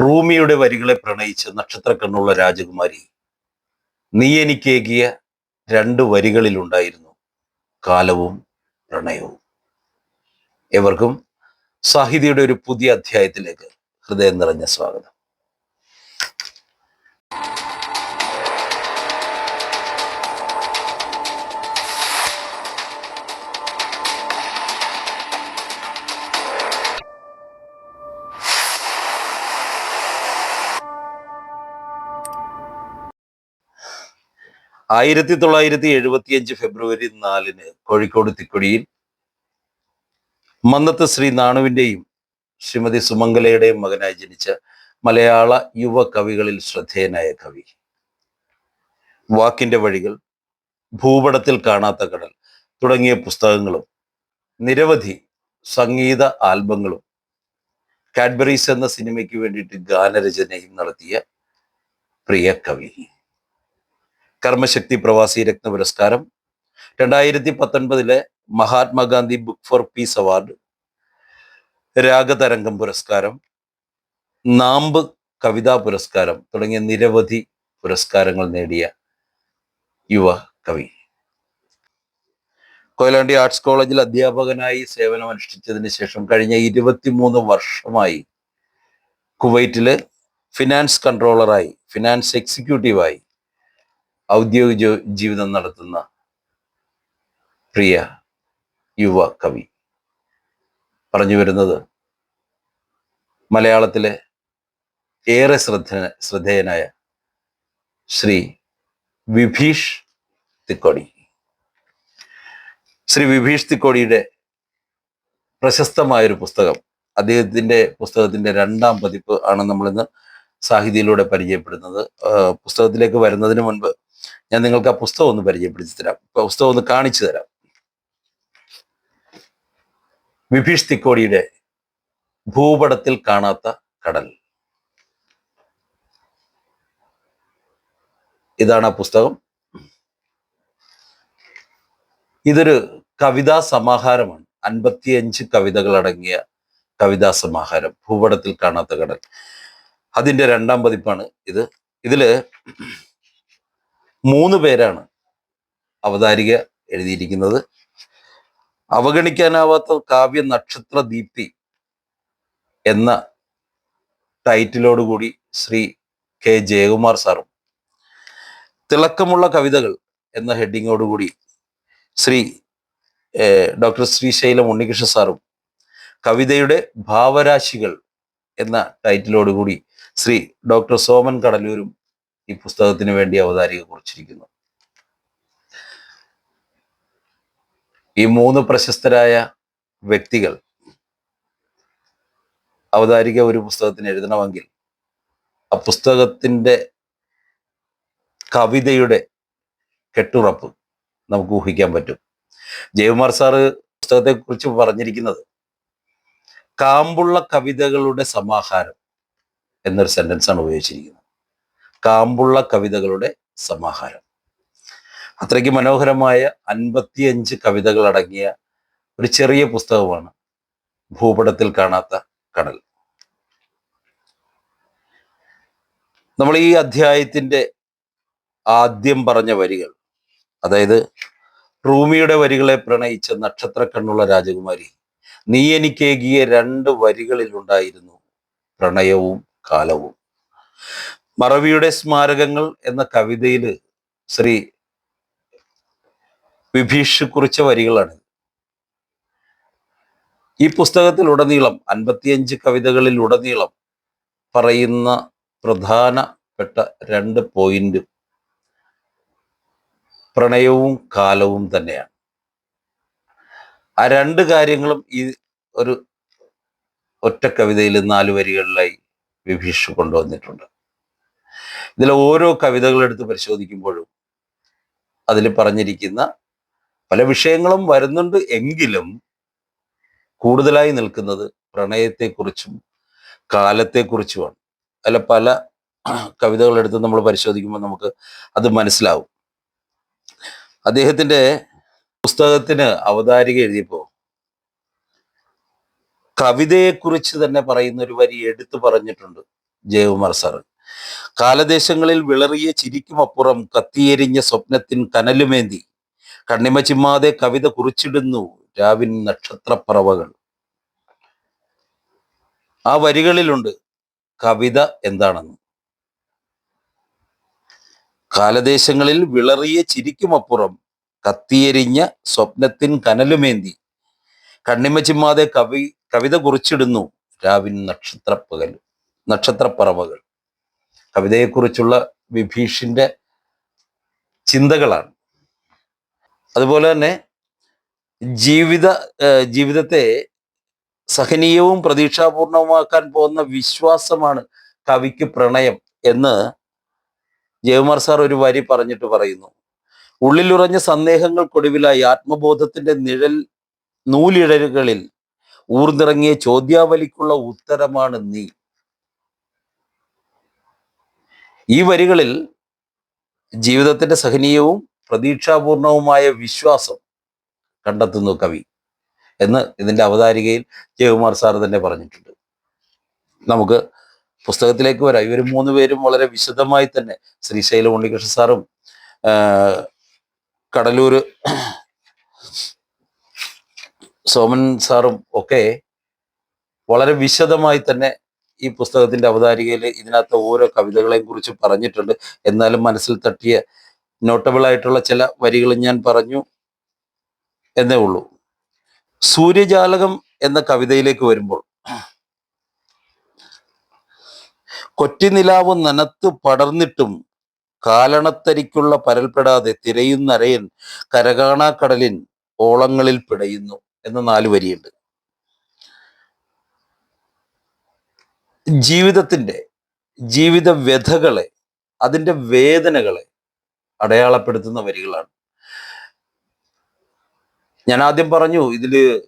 റൂമിയുടെ വരികളെ പ്രണയിച്ച് നക്ഷത്രക്കണ്ണുള്ള രാജകുമാരി നീ എനിക്കേകിയ രണ്ട് വരികളിലുണ്ടായിരുന്നു കാലവും പ്രണയവും. എവർക്കും സാഹിതിയുടെ ഒരു പുതിയ അധ്യായത്തിലേക്ക് ഹൃദയം നിറഞ്ഞ സ്വാഗതം. ആയിരത്തി തൊള്ളായിരത്തി എഴുപത്തിയഞ്ച് ഫെബ്രുവരി നാലിന് കോഴിക്കോട് തിക്കുടിയിൽ മന്നത്ത് ശ്രീ നാണുവിന്റെയും ശ്രീമതി സുമംഗലയുടെയും മകനായി ജനിച്ച മലയാള യുവ കവികളിൽ ശ്രദ്ധേയനായ കവി. വാക്കിന്റെ വഴികൾ ഭൂപടത്തിൽ കാണാത്ത കടൽ തുടങ്ങിയ പുസ്തകങ്ങളും നിരവധി സംഗീത ആൽബങ്ങളും കാഡ്ബറീസ് എന്ന സിനിമയ്ക്ക് വേണ്ടിയിട്ട് ഗാനരചനയും നടത്തിയ പ്രിയ കവി. കർമ്മശക്തി പ്രവാസി രത്ന പുരസ്കാരം. രണ്ടായിരത്തി പത്തൊൻപതിലെ Mahatma Gandhi book for peace award രാഗതരംഗം പുരസ്കാരം. നാമ്പ് കവിതാ പുരസ്കാരം തുടങ്ങിയ നിരവധി പുരസ്കാരങ്ങൾ നേടിയ യുവ കവി. കൊയിലാണ്ടി ആർട്സ് കോളേജിൽ അധ്യാപകനായി സേവനം അനുഷ്ഠിച്ചതിന് ശേഷം കഴിഞ്ഞ ഇരുപത്തിമൂന്ന് വർഷമായി കുവൈറ്റിൽ ഫിനാൻസ് കൺട്രോളറായി ഫിനാൻസ് എക്സിക്യൂട്ടീവായി. ഔദ്യോഗിക ജീവിതം നടത്തുന്ന പ്രിയ യുവ കവി. പറഞ്ഞു വരുന്നത് മലയാളത്തിലെ ഏറെ ശ്രദ്ധ ശ്രദ്ധേയനായ ശ്രീ വിഭീഷ് തിക്കോടി. ശ്രീ വിഭീഷ് തിക്കോടിയുടെ പ്രശസ്തമായൊരു പുസ്തകം അദ്ദേഹത്തിന്റെ പുസ്തകത്തിന്റെ രണ്ടാം പതിപ്പ് ആണ് നമ്മളിന്ന് സാഹിതിയിലൂടെ പരിചയപ്പെടുന്നത്. പുസ്തകത്തിലേക്ക് വരുന്നതിന് മുൻപ് ഞാൻ നിങ്ങൾക്ക് ആ പുസ്തകം ഒന്ന് പരിചയപ്പെടുത്തി തരാം. പുസ്തകം ഒന്ന് കാണിച്ചു തരാം. വിഭീഷ് തിക്കോടിയുടെ ഭൂപടത്തിൽ കാണാത്ത കടൽ. ഇതാണ് ആ പുസ്തകം. ഇതൊരു കവിതാ സമാഹാരമാണ്. അൻപത്തിയഞ്ച് കവിതകൾ അടങ്ങിയ കവിതാ സമാഹാരം. ഭൂപടത്തിൽ കാണാത്ത കടൽ. അതിന്റെ രണ്ടാം പതിപ്പാണ് ഇത്. ഇതിൽ മൂന്ന് പേരാണ് അവതാരിക എഴുതിയിരിക്കുന്നത്. അവഗണിക്കാനാവാത്ത കാവ്യ നക്ഷത്ര ദീപ്തി എന്ന ടൈറ്റിലോടുകൂടി ശ്രീ കെ ജയകുമാർ സാറും. തിളക്കമുള്ള കവിതകൾ എന്ന ഹെഡിങ്ങോടുകൂടി ശ്രീ ഡോക്ടർ ശ്രീശൈലം ഉണ്ണികൃഷ്ണ സാറും. കവിതയുടെ ഭാവരാശികൾ എന്ന ടൈറ്റിലോടുകൂടി ശ്രീ ഡോക്ടർ സോമൻ കടലൂരും ഈ പുസ്തകത്തിന് വേണ്ടി അവതാരിക കുറിച്ചിരിക്കുന്നു. ഈ മൂന്ന് പ്രശസ്തരായ വ്യക്തികൾ അവതാരിക ഒരു പുസ്തകത്തിന് എഴുതണമെങ്കിൽ ആ പുസ്തകത്തിന്റെ കവിതയുടെ കെട്ടുറപ്പ് നമുക്ക് ഊഹിക്കാൻ പറ്റും. ജയകുമാർ സാറ് പുസ്തകത്തെ കുറിച്ച് പറഞ്ഞിരിക്കുന്നത് കാമ്പുള്ള കവിതകളുടെ സമാഹാരം എന്നൊരു സെന്റൻസ് ആണ് ഉപയോഗിച്ചിരിക്കുന്നത്. കാമ്പുള്ള കവിതകളുടെ സമാഹാരം. അത്രയ്ക്ക് മനോഹരമായ അൻപത്തിയഞ്ച് കവിതകൾ അടങ്ങിയ ഒരു ചെറിയ പുസ്തകമാണ് ഭൂപടത്തിൽ കാണാത്ത കടൽ. നമ്മൾ ഈ അധ്യായത്തിന്റെ ആദ്യം പറഞ്ഞ വരികൾ അതായത് റൂമിയുടെ വരികളെ പ്രണയിച്ച നക്ഷത്ര കണ്ണുള്ള രാജകുമാരി നീ എനിക്കേകിയ രണ്ട് വരികളിലുണ്ടായിരുന്നു പ്രണയവും കാലവും. മറവിയുടെ സ്മാരകങ്ങൾ എന്ന കവിതയിൽ ശ്രീ വിഭീഷ് കുറിച്ച വരികളാണ്. ഈ പുസ്തകത്തിൽ ഉടനീളം അൻപത്തിയഞ്ച് കവിതകളിൽ ഉടനീളം പറയുന്ന പ്രധാനപ്പെട്ട രണ്ട് പോയിന്റ് പ്രണയവും കാലവും തന്നെയാണ്. ആ രണ്ട് കാര്യങ്ങളും ഈ ഒരു ഒറ്റ കവിതയിൽ നാല് വരികളിലായി വിഭീഷ് കൊണ്ടുവന്നിട്ടുണ്ട്. ഇതിലെ ഓരോ കവിതകളെടുത്ത് പരിശോധിക്കുമ്പോഴും അതിൽ പറഞ്ഞിരിക്കുന്ന പല വിഷയങ്ങളും വരുന്നുണ്ട് എങ്കിലും കൂടുതലായി നിൽക്കുന്നത് പ്രണയത്തെക്കുറിച്ചും കാലത്തെക്കുറിച്ചുമാണ്. അല്ല പല കവിതകളെടുത്ത് നമ്മൾ പരിശോധിക്കുമ്പോൾ നമുക്ക് അത് മനസ്സിലാവും. അദ്ദേഹത്തിന്റെ പുസ്തകത്തിന് അവതാരിക എഴുതിയപ്പോൾ കവിതയെക്കുറിച്ച് തന്നെ പറയുന്ന ഒരു വരി എടുത്തു പറഞ്ഞിട്ടുണ്ട് ജയകുമാർ സാറ്. കാലദേശങ്ങളിൽ വിളറിയ ചിരിക്കുമപ്പുറം കത്തിയെരിഞ്ഞ സ്വപ്നത്തിൻ കനലുമേന്തി. കണ്ണിമ ചിമ്മാതെ കവിത കുറിച്ചിടുന്നു രാവിൻ നക്ഷത്രപ്പറവകൾ. ആ വരികളിലുണ്ട് കവിത എന്താണെന്ന്. കാലദേശങ്ങളിൽ വിളറിയ ചിരിക്കുമപ്പുറം കത്തിയെരിഞ്ഞ സ്വപ്നത്തിൻ കനലുമേന്തി. കണ്ണിമ ചിമ്മാതെ കവി കവിത കുറിച്ചിടുന്നു രാവിൻ നക്ഷത്രപ്പകൽ നക്ഷത്രപ്പറവകൾ. കവിതയെക്കുറിച്ചുള്ള വിഭീഷിന്റെ ചിന്തകളാണ്. അതുപോലെ തന്നെ ജീവിത ജീവിതത്തെ സഹനീയവും പ്രതീക്ഷാപൂർണവുമാക്കാൻ പോകുന്ന വിശ്വാസമാണ് കവിക്ക് പ്രണയം എന്ന് ജയകുമാർ സാർ ഒരു വരി പറഞ്ഞിട്ട് പറയുന്നു. ഉള്ളിലുറഞ്ഞ സന്ദേഹങ്ങൾക്കൊടുവിലായി ആത്മബോധത്തിന്റെ നിഴൽ നൂലിഴലുകളിൽ ഊർന്നിറങ്ങിയ ചോദ്യാവലിക്കുള്ള ഉത്തരമാണ് നീ. ഈ വരികളിൽ ജീവിതത്തിന്റെ സഹനീയവും പ്രതീക്ഷാപൂർണവുമായ വിശ്വാസം കണ്ടെത്തുന്നു കവി എന്ന് ഇതിന്റെ അവതാരികയിൽ ജയകുമാർ സാർ തന്നെ പറഞ്ഞിട്ടുണ്ട്. നമുക്ക് പുസ്തകത്തിലേക്ക് വരാം. ഇവർ മൂന്ന് പേരും വളരെ വിശദമായി തന്നെ ശ്രീശൈലം ഉണ്ണികൃഷ്ണ സാറും കടലൂർ സോമൻ സാറും ഒക്കെ വളരെ വിശദമായി തന്നെ ഈ പുസ്തകത്തിന്റെ അവതാരികയിൽ ഇതിനകത്ത് ഓരോ കവിതകളെയും കുറിച്ച് പറഞ്ഞിട്ടുണ്ട്. എന്നാലും മനസ്സിൽ തട്ടിയ നോട്ടബിൾ ആയിട്ടുള്ള ചില വരികൾ ഞാൻ പറഞ്ഞു എന്നേ ഉള്ളൂ. സൂര്യജാലകം എന്ന കവിതയിലേക്ക് വരുമ്പോൾ കൊറ്റിനിലാവ് നനത്ത് പടർന്നിട്ടും കാലണത്തരിക്കുള്ള പരൽപ്പെടാതെ തിരയുന്നരയൻ കരകാണാക്കടലിൻ ഓളങ്ങളിൽ പിടയുന്നു എന്ന നാല് വരിയുണ്ട്. ജീവിതത്തിന്റെ ജീവിത വ്യഥകളെ അതിന്റെ വേദനകളെ അടയാളപ്പെടുത്തുന്ന വരികളാണ്. ഞാൻ ആദ്യം പറഞ്ഞു ഇതിൽ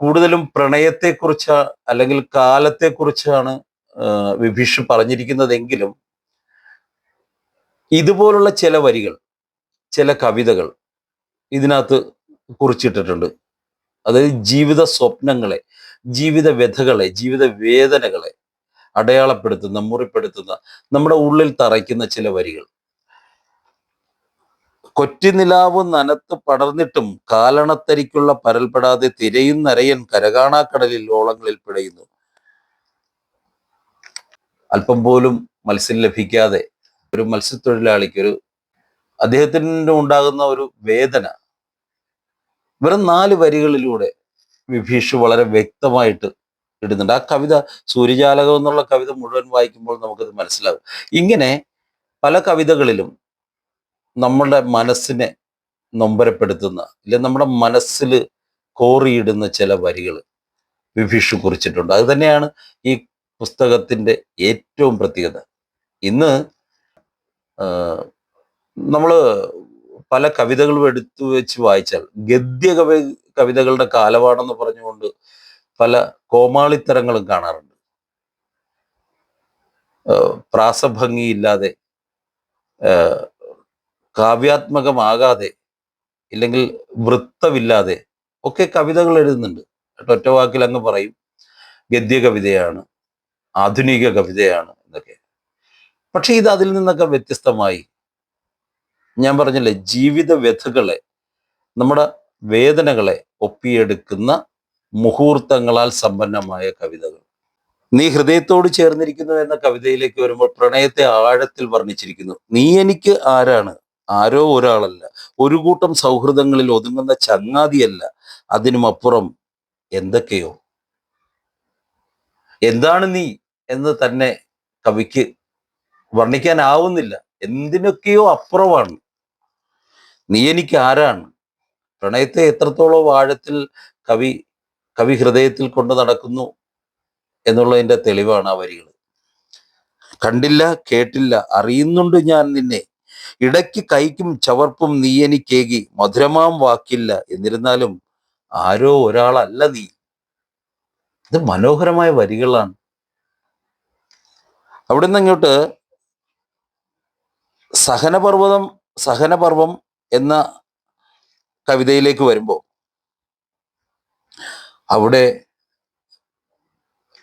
കൂടുതലും പ്രണയത്തെക്കുറിച്ച് അല്ലെങ്കിൽ കാലത്തെക്കുറിച്ചാണ് വിഭീഷ് പറഞ്ഞിരിക്കുന്നതെങ്കിലും ഇതുപോലുള്ള ചില വരികൾ ചില കവിതകൾ ഇതിനകത്ത് കുറിച്ചിട്ടിട്ടുണ്ട്. അതായത് ജീവിത സ്വപ്നങ്ങളെ ജീവിത വ്യഥകളെ ജീവിത വേദനകളെ അടയാളപ്പെടുത്തുന്ന മുറിപ്പെടുത്തുന്ന നമ്മുടെ ഉള്ളിൽ തറയ്ക്കുന്ന ചില വരികൾ. കൊറ്റിനിലാവ് നനത്ത് പടർന്നിട്ടും കാലണത്തരിക്കുള്ള പരൽപ്പെടാതെ തിരയുന്നരയൻ കരകാണാക്കടലിൽ ഓളങ്ങളിൽ പിടയുന്നു. അല്പം പോലും മത്സ്യം ലഭിക്കാതെ ഒരു മത്സ്യത്തൊഴിലാളിക്ക് ഒരു അദ്ദേഹത്തിന് ഉണ്ടാകുന്ന ഒരു വേദന. വെറും നാല് വരികളിലൂടെ വിഭീഷ് വളരെ വ്യക്തമായിട്ട് ഇടുന്നുണ്ട്. ആ കവിത സൂര്യജാലകം എന്നുള്ള കവിത മുഴുവൻ വായിക്കുമ്പോൾ നമുക്കത് മനസ്സിലാകും ഇങ്ങനെ പല കവിതകളിലും നമ്മുടെ മനസ്സിനെ നൊമ്പരപ്പെടുത്തുന്ന ഇല്ല നമ്മുടെ മനസ്സിൽ കോറിയിടുന്ന ചില വരികൾ വിഭീഷ് കുറിച്ചിട്ടുണ്ട്. അത് തന്നെയാണ് ഈ പുസ്തകത്തിന്റെ ഏറ്റവും പ്രത്യേകത. ഇന്ന് നമ്മൾ പല കവിതകളും എടുത്തു വെച്ച് വായിച്ചാൽ ഗദ്യ കവി കവിതകളുടെ കാലമാണെന്ന് പറഞ്ഞുകൊണ്ട് പല കോമാളിത്തരങ്ങളും കാണാറുണ്ട്. പ്രാസഭംഗിയില്ലാതെ കാവ്യാത്മകമാകാതെ ഇല്ലെങ്കിൽ വൃത്തമില്ലാതെ ഒക്കെ കവിതകൾ എഴുതുന്നുണ്ട്. ഒറ്റ വാക്കിൽ അങ്ങ് പറയും. ഗദ്യ കവിതയാണ് ആധുനിക കവിതയാണ് എന്നൊക്കെ. പക്ഷെ ഇത് അതിൽ നിന്നൊക്കെ വ്യത്യസ്തമായി ഞാൻ പറഞ്ഞില്ലേ ജീവിത വ്യഥകളെ നമ്മുടെ വേദനകളെ ഒപ്പിയെടുക്കുന്ന മുഹൂർത്തങ്ങളാൽ സമ്പന്നമായ കവിതകൾ. നീ ഹൃദയത്തോട് ചേർന്നിരിക്കുന്നു എന്ന കവിതയിലേക്ക് വരുമ്പോൾ പ്രണയത്തെ ആഴത്തിൽ വർണിച്ചിരിക്കുന്നു. നീ എനിക്ക് ആരാണ്? ആരോ ഒരാളല്ല. ഒരു കൂട്ടം സൗഹൃദങ്ങളിൽ ഒതുങ്ങുന്ന ചങ്ങാതിയല്ല. അതിനുമപ്പുറം എന്തൊക്കെയോ. എന്താണ് നീ എന്ന് തന്നെ കവിക്ക് വർണിക്കാനാവുന്നില്ല. എന്തിനൊക്കെയോ അപ്പുറമാണ്. നീ എനിക്ക് ആരാണ്? പ്രണയത്തെ എത്രത്തോളം ആഴത്തിൽ കവി കവി ഹൃദയത്തിൽ കൊണ്ട് നടക്കുന്നു എന്നുള്ളതിന്റെ തെളിവാണ് ആ വരികൾ കണ്ടില്ല കേട്ടില്ല അറിയുന്നുണ്ട് ഞാൻ നിന്നെ. ഇടയ്ക്ക് കൈക്കും ചവർപ്പും നീ എനിക്കേകി മധുരമാം വാക്കില്ല. എന്നിരുന്നാലും ആരോ ഒരാളല്ല നീ. ഇത് മനോഹരമായ വരികളാണ്. അവിടുന്ന് അങ്ങോട്ട് സഹനപർവതം സഹനപർവം എന്ന കവിതയിലേക്ക് വരുമ്പോൾ അവിടെ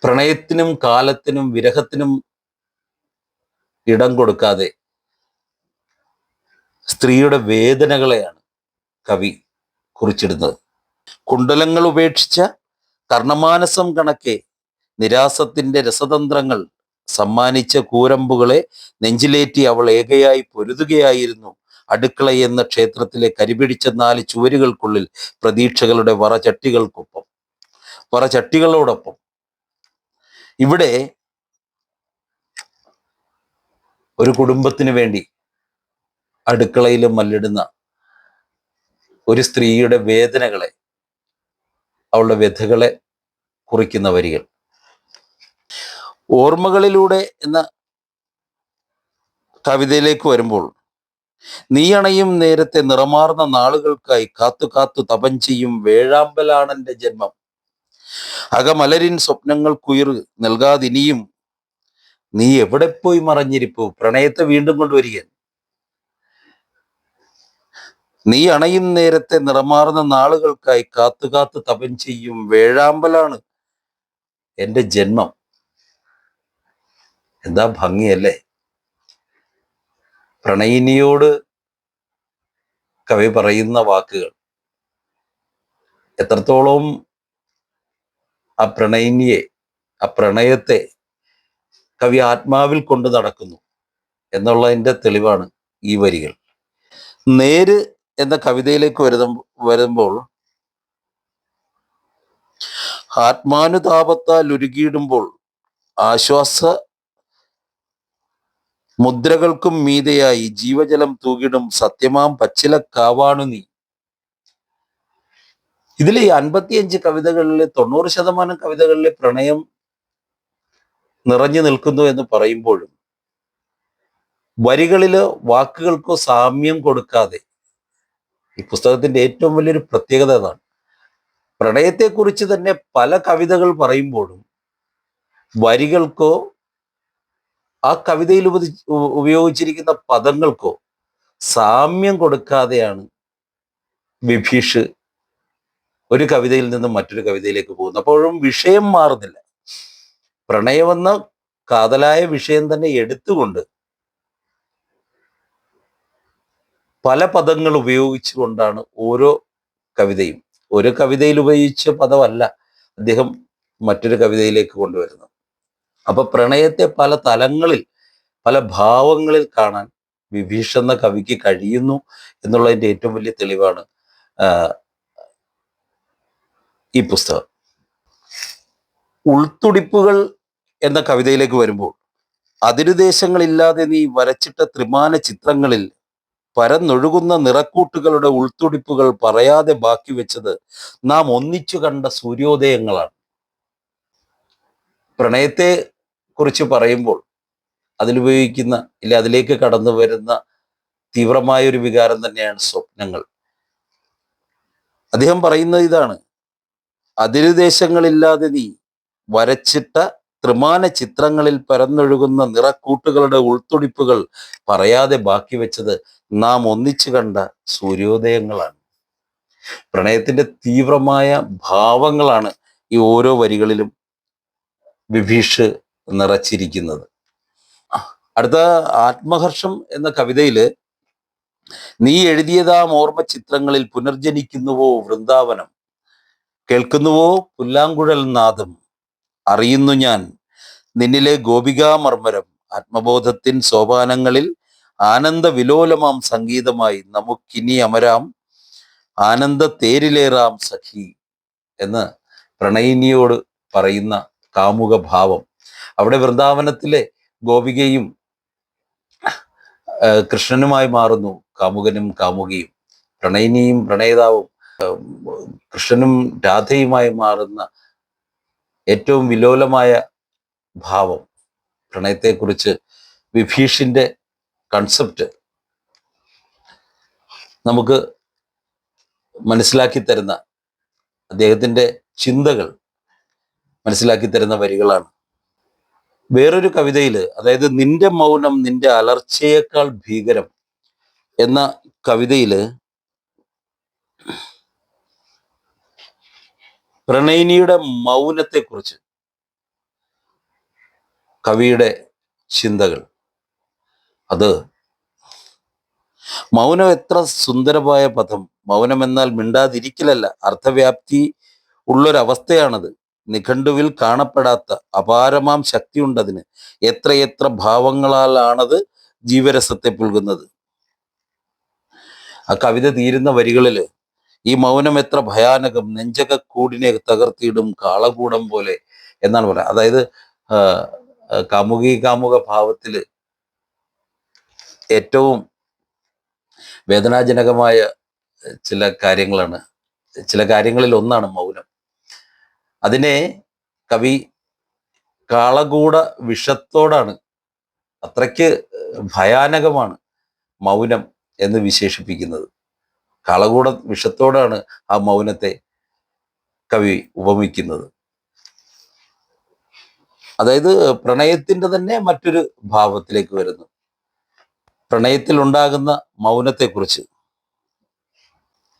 പ്രണയത്തിനും കാലത്തിനും വിരഹത്തിനും ഇടം കൊടുക്കാതെ സ്ത്രീയുടെ വേദനകളെയാണ് കവി കുറിച്ചിടുന്നത്. കുണ്ടലങ്ങൾ ഉപേക്ഷിച്ച കർണമാനസം കണക്കെ നിരാസത്തിന്റെ രസതന്ത്രങ്ങൾ സമ്മാനിച്ച കൂരമ്പുകളെ നെഞ്ചിലേറ്റി അവൾ ഏകയായി പൊരുതുകയായിരുന്നു. അടുക്കള എന്ന ക്ഷേത്രത്തിലെ കരിപിടിച്ച നാല് ചുവരുകൾക്കുള്ളിൽ പ്രതീക്ഷകളുടെ വറചട്ടികൾക്കൊപ്പം വറചട്ടികളോടൊപ്പം ഇവിടെ ഒരു കുടുംബത്തിന് വേണ്ടി അടുക്കളയിൽ മല്ലിടുന്ന ഒരു സ്ത്രീയുടെ വേദനകളെ അവളുടെ വ്യഥകളെ കുറിക്കുന്ന വരികൾ. ഓർമ്മകളിലൂടെ എന്ന കവിതയിലേക്ക് വരുമ്പോൾ നീയണയും നേരത്തെ നിറമാർന്ന നാളുകൾക്കായി കാത്തു കാത്തു തപം ചെയ്യും വേഴാമ്പലാണെന്റെ ജന്മം. അകമലരിൻ സ്വപ്നങ്ങൾ സ്വപ്നങ്ങൾക്കുയിർ നൽകാതിനിയും നീ എവിടെ പോയി മറഞ്ഞിരിപ്പു? പ്രണയത്തെ വീണ്ടും കൊണ്ടുവരിക. നീ അണയും നേരത്തെ നിറമാർന്ന നാളുകൾക്കായി കാത്തു കാത്തു തപൻ ചെയ്യും വേഴാമ്പലാണ് എന്റെ ജന്മം. എന്താ ഭംഗിയല്ലേ? പ്രണയിനിയോട് കവി പറയുന്ന വാക്കുകൾ. എത്രത്തോളം ആ പ്രണയിനിയെ ആ പ്രണയത്തെ കവി ആത്മാവിൽ കൊണ്ട് നടക്കുന്നു എന്നുള്ളതിന്റെ തെളിവാണ് ഈ വരികൾ. നേര് എന്ന കവിതയിലേക്ക് വരുന്ന വരുമ്പോൾ ആത്മാനുതാപത്താൽ ഉരുകിയിടുമ്പോൾ ആശ്വാസ മുദ്രകൾക്കും മീതയായി ജീവജലം തൂകിടും സത്യമാം പച്ചില കാവാണു നീ. ഇതിൽ ഈ അൻപത്തിയഞ്ച് കവിതകളിലെ തൊണ്ണൂറ് ശതമാനം കവിതകളിലെ പ്രണയം നിറഞ്ഞു നിൽക്കുന്നു എന്ന് പറയുമ്പോഴും വരികളിൽ വാക്കുകൾക്കോ സാമ്യം കൊടുക്കാതെ ഈ പുസ്തകത്തിന്റെ ഏറ്റവും വലിയൊരു പ്രത്യേകത അതാണ്. പ്രണയത്തെക്കുറിച്ച് തന്നെ പല കവിതകൾ പറയുമ്പോഴും വരികൾക്കോ ആ കവിതയിൽ ഉപയോഗിച്ചിരിക്കുന്ന പദങ്ങൾക്കോ സാമ്യം കൊടുക്കാതെയാണ് വിഭീഷ് ഒരു കവിതയിൽ നിന്നും മറ്റൊരു കവിതയിലേക്ക് പോകുന്നു. അപ്പോഴും വിഷയം മാറുന്നില്ല. പ്രണയമെന്ന കാതലായ വിഷയം തന്നെ എടുത്തുകൊണ്ട് പല പദങ്ങൾ ഉപയോഗിച്ചുകൊണ്ടാണ് ഓരോ കവിതയും. ഒരു കവിതയിൽ ഉപയോഗിച്ച പദമല്ല അദ്ദേഹം മറ്റൊരു കവിതയിലേക്ക് കൊണ്ടുവരുന്നത്. അപ്പൊ പ്രണയത്തെ പല തലങ്ങളിൽ പല ഭാവങ്ങളിൽ കാണാൻ വിഭീഷണ കവിക്ക് കഴിയുന്നു എന്നുള്ളതിന്റെ ഏറ്റവും വലിയ തെളിവാണ് ഈ പുസ്തകം. ഉൾത്തുടിപ്പുകൾ എന്ന കവിതയിലേക്ക് വരുമ്പോൾ അതിരുദേശങ്ങളില്ലാതെ നീ വരച്ചിട്ട ത്രിമാന ചിത്രങ്ങളിൽ പരന്നൊഴുകുന്ന നിറക്കൂട്ടുകളുടെ ഉൾത്തുടിപ്പുകൾ പറയാതെ ബാക്കി വെച്ചത് നാം ഒന്നിച്ചു കണ്ട സൂര്യോദയങ്ങളാണ്. പ്രണയത്തെ കുറിച്ച് പറയുമ്പോൾ അതിലുപയോഗിക്കുന്ന ഇല്ല അതിലേക്ക് കടന്നു വരുന്ന തീവ്രമായ ഒരു വികാരം തന്നെയാണ് സ്വപ്നങ്ങൾ. അദ്ദേഹം പറയുന്നത് ഇതാണ് അതിരുദേശങ്ങളില്ലാതെ നീ വരച്ചിട്ട ത്രിമാന ചിത്രങ്ങളിൽ പരന്നൊഴുകുന്ന നിറക്കൂട്ടുകളുടെ ഉൾത്തുടിപ്പുകൾ പറയാതെ ബാക്കി വെച്ചത് നാം ഒന്നിച്ചു കണ്ട സൂര്യോദയങ്ങളാണ്. പ്രണയത്തിന്റെ തീവ്രമായ ഭാവങ്ങളാണ് ഈ ഓരോ വരികളിലും വിഭീഷ് നിറച്ചിരിക്കുന്നത്. അടുത്ത ആത്മഹർഷം എന്ന കവിതയിൽ നീ എഴുതിയതാം ഓർമ്മ ചിത്രങ്ങളിൽ പുനർജനിക്കുന്നുവോ വൃന്ദാവനം? കേൾക്കുന്നുവോ പുല്ലാങ്കുഴൽ നാദം? അറിയുന്നു ഞാൻ. നിന്നിലെ ഗോപികാമർമ്മരം ആത്മബോധത്തിൻ സോപാനങ്ങളിൽ ആനന്ദ വിലോലമാം സംഗീതമായി നമുക്കിനി അമരാം. ആനന്ദ തേരിലേറാം സഖി എന്ന് പ്രണയിനിയോട് പറയുന്ന കാമുക ഭാവം അവിടെ വൃന്ദാവനത്തിലെ ഗോപികയും കൃഷ്ണനുമായി മാറുന്നു കാമുകനും കാമുകിയും. പ്രണയിനിയും പ്രണയിതാവും കൃഷ്ണനും രാധയുമായി മാറുന്ന ഏറ്റവും വിലോലമായ ഭാവം പ്രണയത്തെക്കുറിച്ച് വിഭീഷിന്റെ കൺസെപ്റ്റ് നമുക്ക് മനസ്സിലാക്കി തരുന്ന അദ്ദേഹത്തിന്റെ ചിന്തകൾ മനസ്സിലാക്കി തരുന്ന വരികളാണ്. വേറൊരു കവിതയിൽ അതായത് നിന്റെ മൗനം നിന്റെ അലർച്ചയേക്കാൾ ഭീകരം എന്ന കവിതയിൽ പ്രണയിനിയുടെ മൗനത്തെക്കുറിച്ച്. കവിയുടെ ചിന്തകൾ. അത് മൗനം എത്ര സുന്ദരമായ പദം. മൗനം എന്നാൽ മിണ്ടാതിരിക്കലല്ല. അർത്ഥവ്യാപ്തി ഉള്ളൊരവസ്ഥയാണത്. നിഘണ്ടുവിൽ കാണപ്പെടാത്ത അപാരമാം ശക്തിയുണ്ടതിന് എത്രയെത്ര ഭാവങ്ങളാലാണത് ജീവരസത്തെ പുൽകുന്നത്. ആ കവിത തീരുന്ന വരികളിൽ ഈ മൗനം എത്ര ഭയാനകം. നെഞ്ചകക്കൂടിനെ തകർത്തിയിടും കാളകൂടം പോലെ എന്നാണ് പറയുന്നത്. അതായത് കാമുകി കാമുക ഭാവത്തിൽ ഏറ്റവും വേദനാജനകമായ ചില കാര്യങ്ങളാണ്. ചില കാര്യങ്ങളിൽ ഒന്നാണ് മൗനം. അതിനെ കവി കാളകൂട വിഷത്തോടാണ്. അത്രയ്ക്ക് ഭയാനകമാണ് മൗനം എന്ന് വിശേഷിപ്പിക്കുന്നത്. കാളകൂട വിഷത്തോടാണ് ആ മൗനത്തെ കവി ഉപമിക്കുന്നത്. അതായത് പ്രണയത്തിന്റെ തന്നെ മറ്റൊരു ഭാവത്തിലേക്ക് വരുന്നു. പ്രണയത്തിൽ ഉണ്ടാകുന്ന മൗനത്തെക്കുറിച്ച്.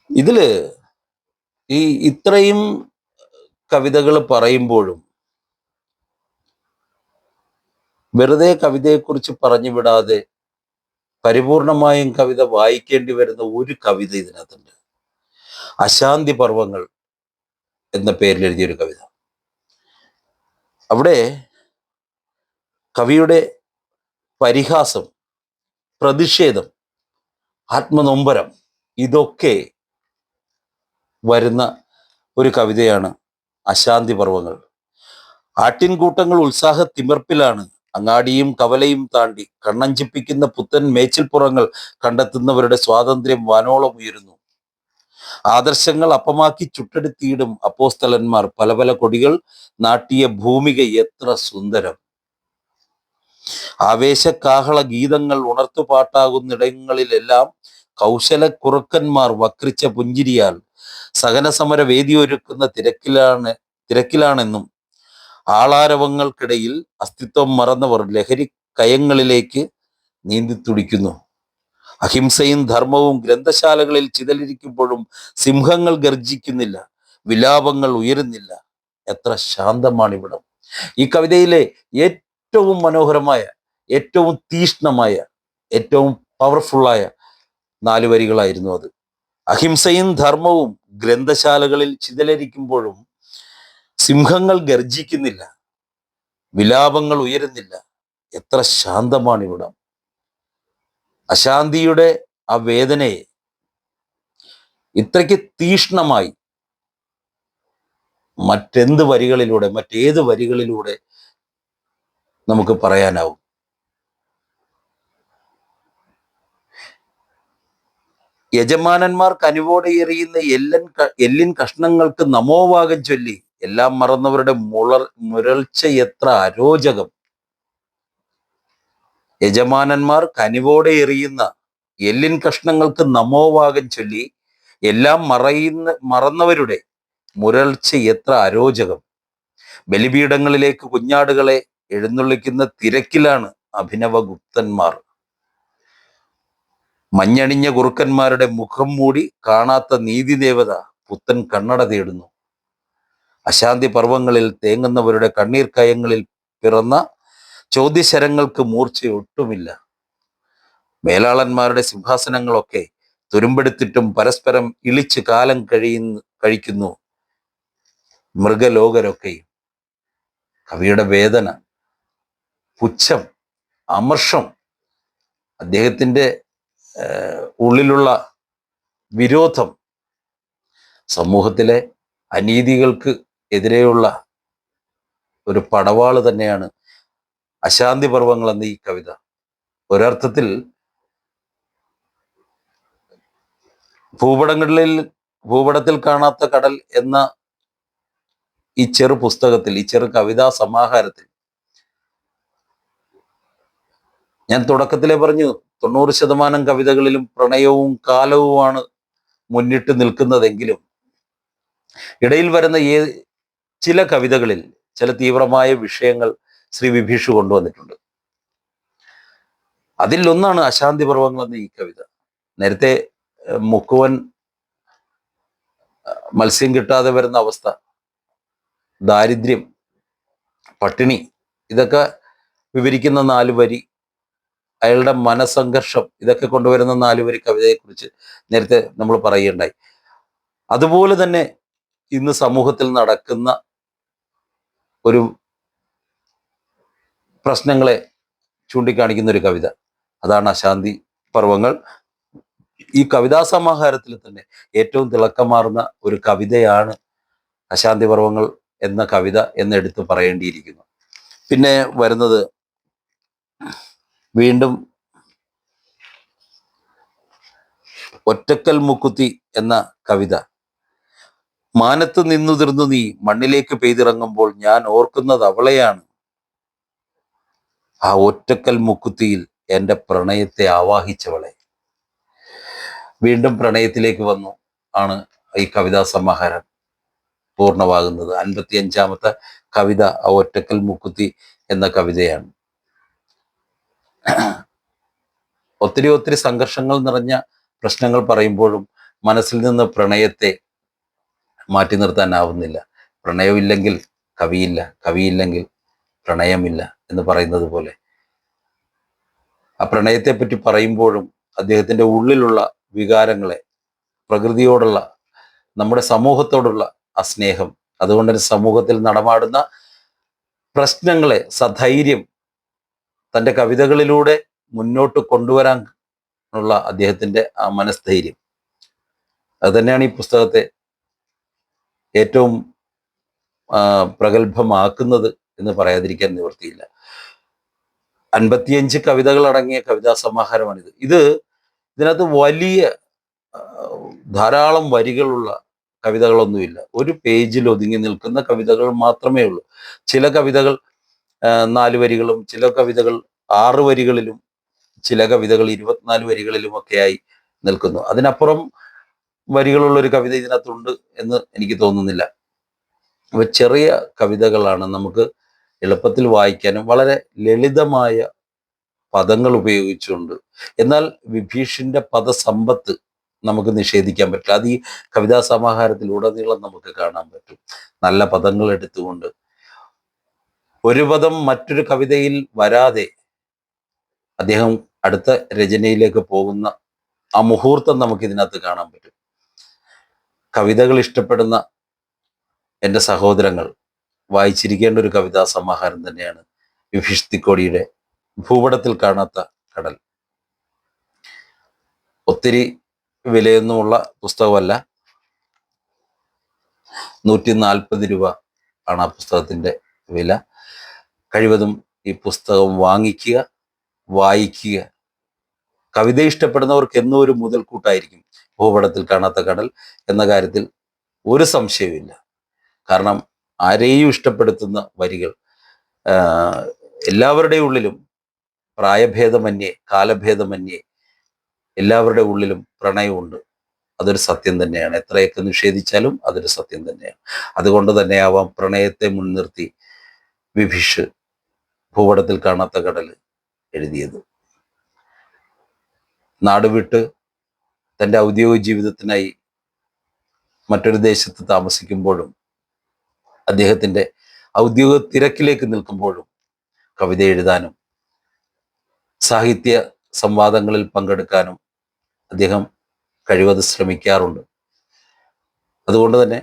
ഇതിൽ ഈ ഇത്രയും കവിതകൾ പറയുമ്പോഴും വെറുതെ കവിതയെക്കുറിച്ച് പറഞ്ഞു വിടാതെ പരിപൂർണമായും കവിത വായിക്കേണ്ടി വരുന്ന ഒരു കവിത ഇതിനകത്തുണ്ട്. അശാന്തി പർവങ്ങൾ എന്ന പേരിൽ എഴുതിയൊരു കവിത. അവിടെ കവിയുടെ പരിഹാസം പ്രതിഷേധം ആത്മനൊമ്പരം ഇതൊക്കെ വരുന്ന ഒരു കവിതയാണ് അശാന്തി പർവങ്ങൾ ആട്ടിൻകൂട്ടങ്ങൾ ഉത്സാഹ തിമിർപ്പിലാണ് അങ്ങാടിയും കവലയും താണ്ടി കണ്ണഞ്ചിപ്പിക്കുന്ന പുത്തൻ മേച്ചിൽപ്പുറങ്ങൾ കണ്ടെത്തുന്നവരുടെ സ്വാതന്ത്ര്യം വാനോളം ഉയരുന്നു. ആദർശങ്ങൾ അപ്പമാക്കി ചുട്ടെടുത്തിയിടും അപ്പോസ്തലന്മാർ പല പല കൊടികൾ നാട്ടിയ ഭൂമിക എത്ര സുന്ദരം. ആവേശക്കാഹള ഗീതങ്ങൾ ഉണർത്തുപാട്ടാകുന്നിടങ്ങളിലെല്ലാം കൗശല കുറുക്കന്മാർ വക്രിച്ച പുഞ്ചിരിയാൽ സഹനസമര വേദിയൊരുക്കുന്ന തിരക്കിലാണ് തിരക്കിലാണെന്നും ആളാരവങ്ങൾക്കിടയിൽ അസ്തിത്വം മറന്നവർ ലഹരി കയങ്ങളിലേക്ക് നീന്തി തുടിക്കുന്നു. അഹിംസയും ധർമ്മവും ഗ്രന്ഥശാലകളിൽ ചിതലിരിക്കുമ്പോഴും സിംഹങ്ങൾ ഗർജിക്കുന്നില്ല വിലാപങ്ങൾ ഉയരുന്നില്ല. എത്ര ശാന്തമാണ് ഈ കവിതയിലെ ഏറ്റവും മനോഹരമായ ഏറ്റവും തീഷ്ണമായ ഏറ്റവും പവർഫുള്ളായ നാല് വരികളായിരുന്നു അത്. അഹിംസയും ധർമ്മവും ഗ്രന്ഥശാലകളിൽ ചിതലരിക്കുമ്പോഴും സിംഹങ്ങൾ ഗർജിക്കുന്നില്ല. വിലാപങ്ങൾ ഉയരുന്നില്ല. എത്ര ശാന്തമാണ് ഇവിടം അശാന്തിയുടെ ആ വേദനയെ ഇത്രയ്ക്ക് തീഷ്ണമായി മറ്റെന്ത് വരികളിലൂടെ മറ്റേത് വരികളിലൂടെ നമുക്ക് പറയാനാവും? യജമാനന്മാർക്ക് അനുവോടെ എറിയുന്ന എല്ലൻ എല്ലിൻ കഷ്ണങ്ങൾക്ക് നമോവാകം ചൊല്ലി എല്ലാം മറന്നവരുടെ മുളർ മുരൾച്ച എത്ര അരോചകം. യജമാനന്മാർ കനിവോടെ എറിയുന്ന എല്ലിൻ കഷ്ണങ്ങൾക്ക് നമോവാകം ചൊല്ലി എല്ലാം മറയുന്ന മറന്നവരുടെ മുരൾച്ച എത്ര അരോചകം. ബലിപീഠങ്ങളിലേക്ക് കുഞ്ഞാടുകളെ എഴുന്നള്ളിക്കുന്ന തിരക്കിലാണ് അഭിനവഗുപ്തന്മാർ മഞ്ഞണിഞ്ഞ കുറുക്കന്മാരുടെ മുഖം മൂടി കാണാത്ത നീതിദേവത പുത്തൻ കണ്ണട തേടുന്നു. അശാന്തി പർവങ്ങളിൽ തേങ്ങുന്നവരുടെ കണ്ണീർ കയങ്ങളിൽ പിറന്ന ചോദ്യശരങ്ങൾക്ക് മൂർച്ചയൊട്ടുമില്ല മേലാളന്മാരുടെ സിംഹാസനങ്ങളൊക്കെ തുരുമ്പെടുത്തിട്ടും പരസ്പരം ഇളിച്ച് കാലം കഴിയുന്നു കഴിക്കുന്നു. മൃഗലോകരൊക്കെയും. കവിയുടെ വേദന പുച്ഛം അമർഷം അദ്ദേഹത്തിന്റെ ഉള്ളിലുള്ള വിരോധം സമൂഹത്തിലെ അനീതികൾക്ക് എതിരെയുള്ള ഒരു പടവാൾ തന്നെയാണ് അശാന്തി പർവങ്ങൾ എന്ന ഈ കവിത. ഒരർത്ഥത്തിൽ ഭൂപടങ്ങളിൽ ഭൂപടത്തിൽ കാണാത്ത കടൽ എന്ന ഈ ചെറു പുസ്തകത്തിൽ ഈ ചെറു കവിതാ സമാഹാരത്തിൽ ഞാൻ തുടക്കത്തിലെ പറഞ്ഞു തൊണ്ണൂറ് ശതമാനം കവിതകളിലും പ്രണയവും കാലവുമാണ് മുന്നിട്ട് നിൽക്കുന്നതെങ്കിലും ഇടയിൽ വരുന്ന ഏ ചില കവിതകളിൽ ചില തീവ്രമായ വിഷയങ്ങൾ ശ്രീ വിഭീഷ് കൊണ്ടുവന്നിട്ടുണ്ട്. അതിലൊന്നാണ് അശാന്തി പർവങ്ങൾ എന്ന ഈ കവിത. നേരത്തെ മുക്കുവൻ മത്സ്യം കിട്ടാതെ വരുന്ന അവസ്ഥ ദാരിദ്ര്യം പട്ടിണി ഇതൊക്കെ വിവരിക്കുന്ന നാല് വരി അയാളുടെ മനസംഘർഷം ഇതൊക്കെ കൊണ്ടുവരുന്ന നാലുവരി കവിതയെക്കുറിച്ച് നേരത്തെ നമ്മൾ പറയുകയുണ്ടായി. അതുപോലെ തന്നെ ഇന്ന് സമൂഹത്തിൽ നടക്കുന്ന ഒരു പ്രശ്നങ്ങളെ ചൂണ്ടിക്കാണിക്കുന്ന ഒരു കവിത. അതാണ് അശാന്തി പർവങ്ങൾ ഈ കവിതാ സമാഹാരത്തിൽ തന്നെ ഏറ്റവും തിളക്കമാർന്ന ഒരു കവിതയാണ് അശാന്തി പർവങ്ങൾ എന്ന കവിത എന്നെടുത്ത് പറയേണ്ടിയിരിക്കുന്നു. പിന്നെ വരുന്നത് വീണ്ടും ഒറ്റക്കൽ മുക്കുത്തി എന്ന കവിത. മാനത്ത് നിന്നുതിർന്നു നീ. മണ്ണിലേക്ക് പെയ്തിറങ്ങുമ്പോൾ ഞാൻ ഓർക്കുന്നത് അവളെയാണ്. ആ ഒറ്റക്കൽ മുക്കുത്തിയിൽ എന്റെ പ്രണയത്തെ ആവാഹിച്ചവളെ. വീണ്ടും പ്രണയത്തിലേക്ക് വന്നു ആണ് ഈ കവിതാ സമാഹാരം പൂർണമാകുന്നത്. അൻപത്തി അഞ്ചാമത്തെ കവിത ആ ഒറ്റക്കൽ മുക്കുത്തി എന്ന കവിതയാണ്. ഒത്തിരി ഒത്തിരി സംഘർഷങ്ങൾ നിറഞ്ഞ പ്രശ്നങ്ങൾ പറയുമ്പോഴും മനസ്സിൽ നിന്ന് പ്രണയത്തെ മാറ്റി നിർത്താനാവുന്നില്ല. പ്രണയമില്ലെങ്കിൽ കവിയില്ല കവിയില്ലെങ്കിൽ പ്രണയമില്ല എന്ന് പറയുന്നത് പോലെ. ആ പ്രണയത്തെ പറ്റി പറയുമ്പോഴും അദ്ദേഹത്തിന്റെ ഉള്ളിലുള്ള വികാരങ്ങളെ പ്രകൃതിയോടുള്ള നമ്മുടെ സമൂഹത്തോടുള്ള ആ സ്നേഹം അതുകൊണ്ട് തന്നെ സമൂഹത്തിൽ നടമാടുന്ന പ്രശ്നങ്ങളെ സധൈര്യം തന്റെ കവിതകളിലൂടെ മുന്നോട്ട് കൊണ്ടുവരാനുള്ള അദ്ദേഹത്തിന്റെ ആ മനസ്ഥൈര്യം. അത് തന്നെയാണ് ഈ പുസ്തകത്തെ ഏറ്റവും പ്രഗത്ഭമാക്കുന്നത് എന്ന് പറയാതിരിക്കാൻ നിവൃത്തിയില്ല. അൻപത്തിയഞ്ച് കവിതകൾ അടങ്ങിയ കവിതാ സമാഹാരമാണിത്. ഇത് ഇതിനകത്ത് വലിയ ധാരാളം വരികളുള്ള കവിതകളൊന്നുമില്ല. ഒരു പേജിൽ ഒതുങ്ങി നിൽക്കുന്ന കവിതകൾ മാത്രമേ ഉള്ളൂ. ചില കവിതകൾ നാല് വരികളും ചില കവിതകൾ ആറ് വരികളിലും ചില കവിതകൾ ഇരുപത്തിനാല് വരികളിലും ഒക്കെയായി നിൽക്കുന്നു. അതിനപ്പുറം വരികളുള്ള ഒരു കവിത ഇതിനകത്തുണ്ട് എന്ന് എനിക്ക് തോന്നുന്നില്ല. അപ്പൊ ചെറിയ കവിതകളാണ് നമുക്ക് എളുപ്പത്തിൽ വായിക്കാനും വളരെ ലളിതമായ പദങ്ങൾ ഉപയോഗിച്ചുകൊണ്ട്. എന്നാൽ വിഭീഷിന്റെ പദസമ്പത്ത് നമുക്ക് നിഷേധിക്കാൻ പറ്റില്ല. അത് ഈ കവിതാ സമാഹാരത്തിലുടനീളം നമുക്ക് കാണാൻ പറ്റും. നല്ല പദങ്ങൾ എടുത്തുകൊണ്ട്. ഒരു പദം മറ്റൊരു കവിതയിൽ വരാതെ അദ്ദേഹം അടുത്ത രചനയിലേക്ക് പോകുന്ന ആ മുഹൂർത്തം നമുക്ക് ഇതിനകത്ത് കാണാൻ പറ്റും. കവിതകൾ ഇഷ്ടപ്പെടുന്ന എന്റെ സഹോദരങ്ങൾ വായിച്ചിരിക്കേണ്ട ഒരു കവിതാ സമാഹാരം തന്നെയാണ് വിഭിഷ്തിക്കോടിയുടെ ഭൂപടത്തിൽ കാണാത്ത കടൽ. ഒത്തിരി വിലയൊന്നുമുള്ള പുസ്തകമല്ല. നൂറ്റി നാൽപ്പത് രൂപ ആണ് ആ പുസ്തകത്തിന്റെ വില. കഴിവതും ഈ പുസ്തകം വാങ്ങിക്കുക വായിക്കുക. കവിത ഇഷ്ടപ്പെടുന്നവർക്ക് എന്നും ഒരു മുതൽക്കൂട്ടായിരിക്കും ഭൂപടത്തിൽ കാണാത്ത കടൽ എന്ന കാര്യത്തിൽ ഒരു സംശയവുമില്ല. കാരണം ആരെയും ഇഷ്ടപ്പെടുത്തുന്ന വരികൾ എല്ലാവരുടെയും ഉള്ളിലും പ്രായഭേദമന്യേ കാലഭേദമന്യേ എല്ലാവരുടെ ഉള്ളിലും പ്രണയമുണ്ട്. അതൊരു സത്യം തന്നെയാണ്. എത്രയൊക്കെ നിഷേധിച്ചാലും അതൊരു സത്യം തന്നെയാണ്. അതുകൊണ്ട് തന്നെയാവാം പ്രണയത്തെ മുൻനിർത്തി വിഭിഷ് ഭൂപടത്തിൽ കാണാത്ത കടൽ എഴുതിയത്. നാട് വിട്ട് തന്റെ ഔദ്യോഗിക ജീവിതത്തിനായി മറ്റൊരു ദേശത്ത് താമസിക്കുമ്പോഴും അദ്ദേഹത്തിന്റെ ഔദ്യോഗിക തിരക്കിലേക്ക് നിൽക്കുമ്പോഴും കവിത എഴുതാനും സാഹിത്യ സംവാദങ്ങളിൽ പങ്കെടുക്കാനും അദ്ദേഹം കഴിവത് ശ്രമിക്കാറുണ്ട്. അതുകൊണ്ട് തന്നെ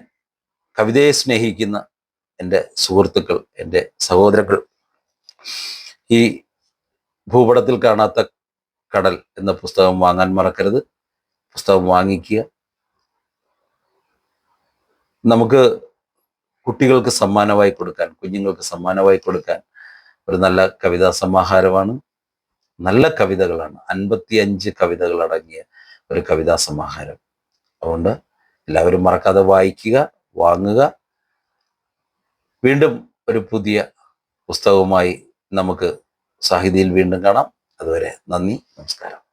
കവിതയെ സ്നേഹിക്കുന്ന എന്റെ സുഹൃത്തുക്കൾ എന്റെ സഹോദരങ്ങൾ ഈ ഭൂപടത്തിൽ കാണാത്ത കടൽ എന്ന പുസ്തകം വാങ്ങാൻ മറക്കരുത്. പുസ്തകം വാങ്ങിക്കുക. നമുക്ക് കുട്ടികൾക്ക് സമ്മാനമായി കൊടുക്കാൻ കുഞ്ഞുങ്ങൾക്ക് സമ്മാനമായി കൊടുക്കാൻ ഒരു നല്ല കവിതാ സമാഹാരമാണ്. നല്ല കവിതകളാണ്. അൻപത്തി അഞ്ച് കവിതകൾ അടങ്ങിയ ഒരു കവിതാ സമാഹാരം. അതുകൊണ്ട് എല്ലാവരും മറക്കാതെ വായിക്കുക വാങ്ങുക. വീണ്ടും ഒരു പുതിയ പുസ്തകവുമായി നമുക്ക് സാഹിതിയിൽ വീണ്ടും കാണാം. അതുവരെ നന്ദി നമസ്കാരം.